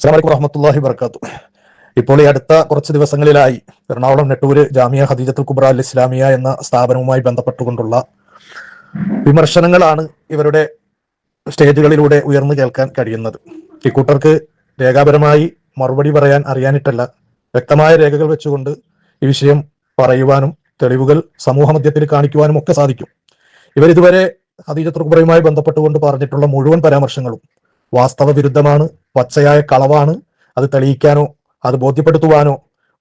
അസ്സാം വറഹമത്തല്ലാഹി വർക്കാത്തു ഇപ്പോൾ ഈ അടുത്ത കുറച്ച് ദിവസങ്ങളിലായി എറണാകുളം നെട്ടൂര് ജാമിയ ഹദീജത്തുൽ കുബ്ര അൽ ഇസ്ലാമിയ എന്ന സ്ഥാപനവുമായി ബന്ധപ്പെട്ടുകൊണ്ടുള്ള വിമർശനങ്ങളാണ് ഇവരുടെ സ്റ്റേജുകളിലൂടെ ഉയർന്നു കേൾക്കാൻ കഴിയുന്നത്. ഇക്കൂട്ടർക്ക് രേഖാപരമായി മറുപടി പറയാൻ അറിയാനിട്ടല്ല. വ്യക്തമായ രേഖകൾ വെച്ചുകൊണ്ട് ഈ വിഷയം പറയുവാനും തെളിവുകൾ സമൂഹ മധ്യത്തിൽ കാണിക്കുവാനും ഒക്കെ സാധിക്കും. ഇവരിതുവരെ ഹദീജത്തുൽ കുബ്രയുമായി ബന്ധപ്പെട്ടുകൊണ്ട് പറഞ്ഞിട്ടുള്ള മുഴുവൻ പരാമർശങ്ങളും വാസ്തവ വിരുദ്ധമാണ് പച്ചയായ കളവാണ്. അത് തെളിയിക്കാനോ അത് ബോധ്യപ്പെടുത്തുവാനോ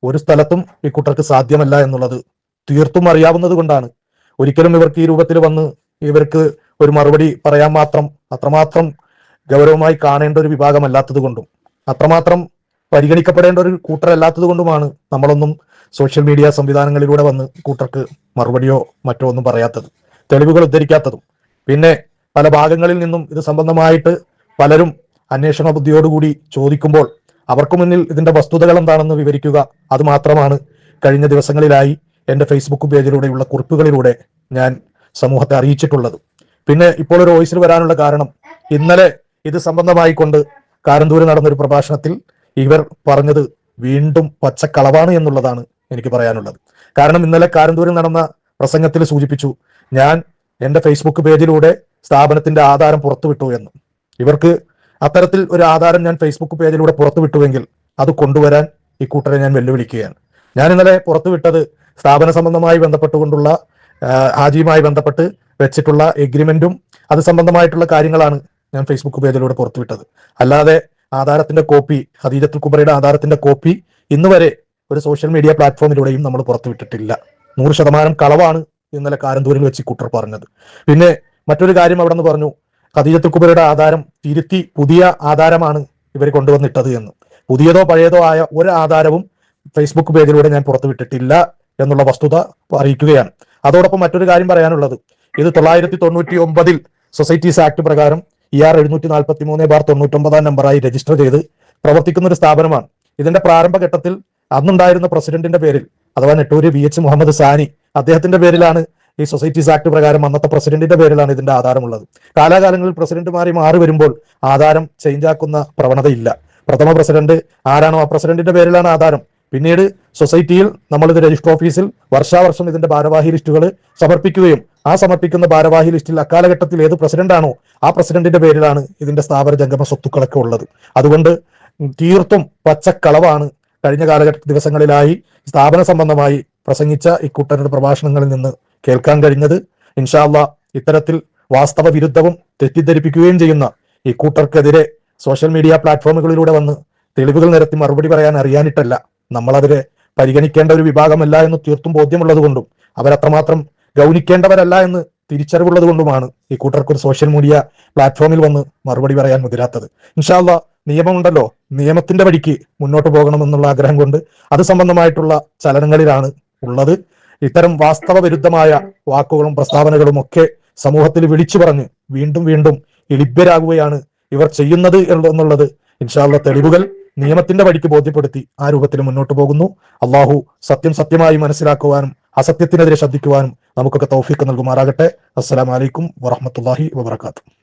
ഒരു സ്ഥലത്തും ഈ കുട്ടർക്ക് സാധ്യമല്ല എന്നുള്ളത് തീർത്തും അറിയാവുന്നത് കൊണ്ടാണ്. ഒരിക്കലും ഇവർക്ക് ഈ രൂപത്തിൽ വന്ന് ഇവർക്ക് ഒരു മറുപടി പറയാൻ മാത്രം അത്രമാത്രം ഗൗരവമായി കാണേണ്ട ഒരു വിഭാഗമല്ലാത്തത് കൊണ്ടും അത്രമാത്രം പരിഗണിക്കപ്പെടേണ്ട ഒരു കൂട്ടരല്ലാത്തത് കൊണ്ടുമാണ് നമ്മളൊന്നും സോഷ്യൽ മീഡിയ സംവിധാനങ്ങളിലൂടെ വന്ന് കൂട്ടർക്ക് മറുപടിയോ മറ്റോ ഒന്നും പറയാത്തത് തെളിവുകൾ ഉദ്ധരിക്കാത്തതും. പിന്നെ പല ഭാഗങ്ങളിൽ നിന്നും ഇത് സംബന്ധമായിട്ട് പലരും അന്വേഷണ ബുദ്ധിയോടുകൂടി ചോദിക്കുമ്പോൾ അവർക്ക് മുന്നിൽ ഇതിന്റെ വസ്തുതകൾ എന്താണെന്ന് വിവരിക്കുക അത് മാത്രമാണ്. കഴിഞ്ഞ ദിവസങ്ങളിലായി എന്റെ ഫേസ്ബുക്ക് പേജിലൂടെയുള്ള കുറിപ്പുകളിലൂടെ ഞാൻ സമൂഹത്തെ അറിയിച്ചിട്ടുള്ളത്. പിന്നെ ഇപ്പോൾ ഒരു വോയിസിൽ വരാനുള്ള കാരണം ഇന്നലെ ഇത് കൊണ്ട് കാരന്തൂര് നടന്ന ഒരു പ്രഭാഷണത്തിൽ ഇവർ പറഞ്ഞത് വീണ്ടും പച്ചക്കളവാണ് എന്നുള്ളതാണ് എനിക്ക് പറയാനുള്ളത്. കാരണം ഇന്നലെ കാരന്തൂരിൽ നടന്ന പ്രസംഗത്തിൽ സൂചിപ്പിച്ചു ഞാൻ എന്റെ ഫേസ്ബുക്ക് പേജിലൂടെ സ്ഥാപനത്തിന്റെ ആധാരം പുറത്തുവിട്ടു എന്ന്. ഇവർക്ക് അത്തരത്തിൽ ഒരു ആധാരം ഞാൻ ഫേസ്ബുക്ക് പേജിലൂടെ പുറത്തുവിട്ടുവെങ്കിൽ അത് കൊണ്ടുവരാൻ ഈ കൂട്ടരെ ഞാൻ വെല്ലുവിളിക്കുകയാണ്. ഞാൻ ഇന്നലെ പുറത്തുവിട്ടത് സ്ഥാപന സംബന്ധമായി ബന്ധപ്പെട്ടുകൊണ്ടുള്ള ഹാജിയുമായി ബന്ധപ്പെട്ട് വെച്ചിട്ടുള്ള എഗ്രിമെന്റും അത് സംബന്ധമായിട്ടുള്ള കാര്യങ്ങളാണ് ഞാൻ ഫേസ്ബുക്ക് പേജിലൂടെ പുറത്തുവിട്ടത്. അല്ലാതെ ആധാരത്തിന്റെ കോപ്പി ഹദീജത്തുൽ കുബറയുടെ ആധാരത്തിന്റെ കോപ്പി ഇന്ന് വരെ ഒരു സോഷ്യൽ മീഡിയ പ്ലാറ്റ്ഫോമിലൂടെയും നമ്മൾ പുറത്തുവിട്ടിട്ടില്ല. നൂറ് ശതമാനം കളവാണ് ഇന്നലെ കാരന്തൂരിൽ വെച്ച് കുട്ടർ പറഞ്ഞത്. പിന്നെ മറ്റൊരു കാര്യം അവിടെ നിന്ന് പറഞ്ഞു. ഖദീജത്തുൽ കുബരയുടെ ആധാരം തിരുത്തി പുതിയ ആധാരമാണ് ഇവർ കൊണ്ടുവന്നിട്ടത് എന്ന്. പുതിയതോ പഴയതോ ആയ ഒരു ആധാരവും ഫേസ്ബുക്ക് പേജിലൂടെ ഞാൻ പുറത്തുവിട്ടിട്ടില്ല എന്നുള്ള വസ്തുത അറിയിക്കുകയാണ്. അതോടൊപ്പം മറ്റൊരു കാര്യം പറയാനുള്ളത്. ഇത് തൊള്ളായിരത്തി തൊണ്ണൂറ്റി ഒമ്പതിൽ സൊസൈറ്റീസ് ആക്ട് പ്രകാരം ഇ ആർ എഴുന്നൂറ്റി നാൽപ്പത്തി മൂന്ന് ബാർ തൊണ്ണൂറ്റൊമ്പതാം നമ്പറായി രജിസ്റ്റർ ചെയ്ത് പ്രവർത്തിക്കുന്ന ഒരു സ്ഥാപനമാണ്. ഇതിന്റെ പ്രാരംഭഘട്ടത്തിൽ അന്നുണ്ടായിരുന്ന പ്രസിഡന്റിന്റെ പേരിൽ അഥവാ നെട്ടൂര് വി എച്ച് മുഹമ്മദ് സാനി അദ്ദേഹത്തിന്റെ പേരിലാണ് ഈ സൊസൈറ്റീസ് ആക്ട് പ്രകാരം അന്നത്തെ പ്രസിഡന്റിന്റെ പേരിലാണ് ഇതിന്റെ ആധാരമുള്ളത്. കാലാകാലങ്ങളിൽ പ്രസിഡന്റുമാരി മാറി വരുമ്പോൾ ആധാരം ചേഞ്ച് ആക്കുന്ന പ്രവണതയില്ല. പ്രഥമ പ്രസിഡന്റ് ആരാണോ ആ പ്രസിഡന്റിന്റെ പേരിലാണ് ആധാരം. പിന്നീട് സൊസൈറ്റിയിൽ നമ്മൾ ഇത് രജിസ്റ്റർ ഓഫീസിൽ വർഷാവർഷം ഇതിന്റെ ഭാരവാഹി ലിസ്റ്റുകൾ സമർപ്പിക്കുകയും ആ സമർപ്പിക്കുന്ന ഭാരവാഹി ലിസ്റ്റിൽ അക്കാലഘട്ടത്തിൽ ഏത് പ്രസിഡന്റാണോ ആ പ്രസിഡന്റിന്റെ പേരിലാണ് ഇതിന്റെ സ്ഥാപന ജംഗമ സ്വത്തുക്കളൊക്കെ ഉള്ളത്. അതുകൊണ്ട് തീർത്തും പച്ചക്കളവാണ് കഴിഞ്ഞ കാലഘട്ട ദിവസങ്ങളിലായി സ്ഥാപന സംബന്ധമായി പ്രസംഗിച്ച ഇക്കൂട്ടരുടെ പ്രഭാഷണങ്ങളിൽ നിന്ന് കേൾക്കാൻ കഴിഞ്ഞത്. ഇൻഷാല്ല ഇത്തരത്തിൽ വാസ്തവ വിരുദ്ധവും തെറ്റിദ്ധരിപ്പിക്കുകയും ചെയ്യുന്ന ഈ കൂട്ടർക്കെതിരെ സോഷ്യൽ മീഡിയ പ്ലാറ്റ്ഫോമുകളിലൂടെ വന്ന് തെളിവുകൾ നിരത്തി മറുപടി പറയാൻ അറിയാനിട്ടല്ല. നമ്മളതിരെ പരിഗണിക്കേണ്ട ഒരു വിഭാഗമല്ല എന്ന് തീർത്തും ബോധ്യമുള്ളത് കൊണ്ടും അവരത്രമാത്രം ഗൗനിക്കേണ്ടവരല്ല എന്ന് തിരിച്ചറിവുള്ളത് കൊണ്ടുമാണ് ഈ കൂട്ടർക്ക് ഒരു സോഷ്യൽ മീഡിയ പ്ലാറ്റ്ഫോമിൽ വന്ന് മറുപടി പറയാൻ മുതിരാത്തത്. ഇൻഷാല്ല നിയമമുണ്ടല്ലോ. നിയമത്തിന്റെ വഴിക്ക് മുന്നോട്ട് പോകണമെന്നുള്ള ആഗ്രഹം കൊണ്ട് അത് സംബന്ധമായിട്ടുള്ള ചലനങ്ങളിലാണ് ഉള്ളത്. ഇത്തരം വാസ്തവ വിരുദ്ധമായ വാക്കുകളും പ്രസ്താവനകളും ഒക്കെ സമൂഹത്തിൽ വിളിച്ചു പറഞ്ഞ് വീണ്ടും വീണ്ടും ഇളിഭ്യരാകുകയാണ് ഇവർ ചെയ്യുന്നത് എന്നുള്ളത്. ഇൻഷാല്ല തെളിവുകൾ നിയമത്തിന്റെ വഴിക്ക് ബോധ്യപ്പെടുത്തി ആ രൂപത്തിൽ മുന്നോട്ട് പോകുന്നു. അള്ളാഹു സത്യം സത്യമായി മനസ്സിലാക്കുവാനും അസത്യത്തിനെതിരെ ശ്രദ്ധിക്കുവാനും നമുക്കൊക്കെ തൗഫീക്ക് നൽകുമാറാകട്ടെ. അസ്സലാമലൈക്കും വറഹമത്തല്ലാഹി വബർക്കാത്തു